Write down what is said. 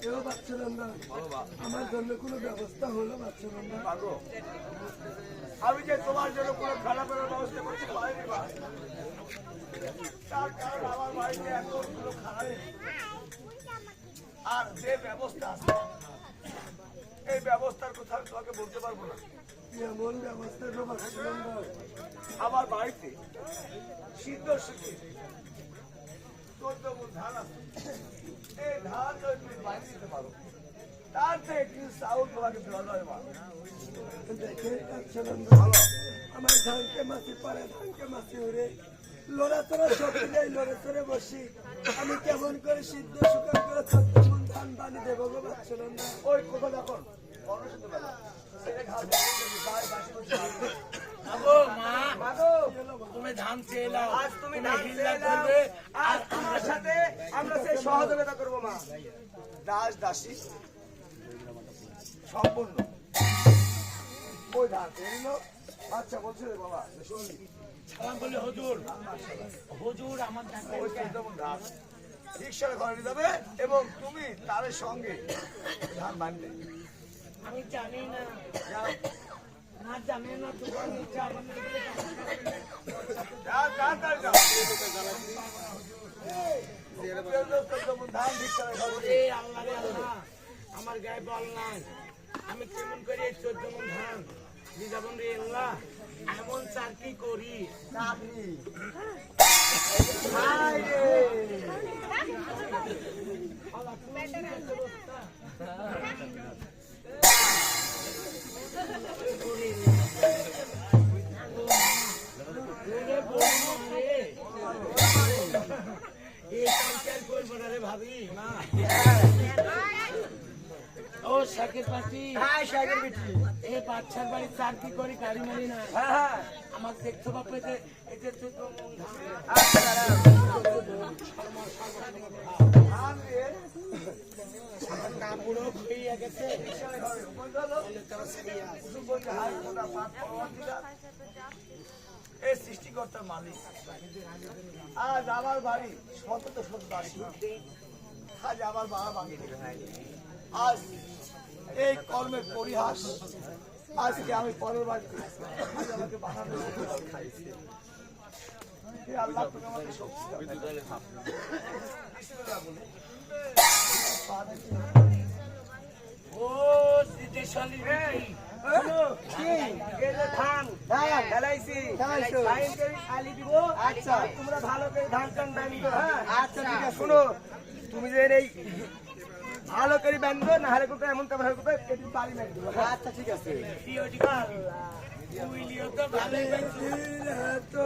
কেউ না। আমার জন্য কোনো ব্যবস্থা হলো পাচ্ছিলাম না। আমি যে তোমার জন্য কোনো খারাপ ব্যবস্থা করতে পারিনি তার কারণ আমার বাড়িতে এতগুলো খারাপ আর যে ব্যবস্থা আছে এই ব্যবস্থার কথা আমি তোমাকে বলতে পারব না। এমন ব্যবস্থা আমার বাড়িতে সিদ্ধ সুখে চোদ্দ মন ধান আছে। এই ধান যদি তুমি বাইরে দিতে পারো। তার থেকে কিছু চাউল তোমাকে দেওয়া না আমার ধানকে মাছি পারে ধানকে মাছি উড়ে লড়াচড়া শক্তি নেই লড়াচড়ে বসি। আমি কেমন করে সিদ্ধ শুকান করে ছত্র মন ধান বানি দেবো গো পাচ্ছিলাম না ওই কোথা মা তুমি ধান চেয়ে আজ তুমি তুমি ধান চেয়ে আজ তোমার সাথে আমরা সেই সহযোগিতা করব মা। দাস দাসী। সম্পূর্ণ। ওই ধান চেয়ে আচ্ছা বলছি রে বাবা শুনলি সালাম বলে হুজুর। হুজুর আমার ওই যেমন ধান রিক্সায় ঘরে যাবে এবং তুমি তার সঙ্গে ধান বানবে আমি জানি না। না জানি না তোমার আমার গায়ে বল নাই। আমি কেমন করি এই চোদ্দ মন ধান? নিজাবন রে এমন কি করি। চাকরি। শাকের পাতি হায় সাগর বিটি এই বাচ্চার বাড়ি চার কি করি গাড়ি মারি না হ্যাঁ হ্যাঁ আমার দেখতে বাপে যে এতে চোদ্দ মন ধান আচ্ছা দাঁড়াও। ধান রে কাপড়ও খুইয়া গেছে রিক্সায় ঘরে বন্ধ হলো। কুসুম বলছে, হায় খোদা, পাপ ক্ষমা দিলা। এই সৃষ্টিকর্তার মালিক আজ আমার বাড়ি শত শত বাড়ি আজ আমার বাবা দিল আজ এই কর্মের পরিহাস আজকে আমি পরের বাড়িতে আজ আমাকে বানানো আল্লাহ তুমি আমাকে শক্তি দাও। বিসমিল্লাহ বলে। পা দেখি। ও সিদ্ধেশ্বরী আচ্ছা। তোমরা ভালো করে ধান টান বাঁধো হ্যাঁ আচ্ছা শোনো তুমি যে এই ভালো করে বাঁধো না হলে কোথাও এমন তেমন ভালো কোথাও একটু বাড়ি আচ্ছা ঠিক আছে। তো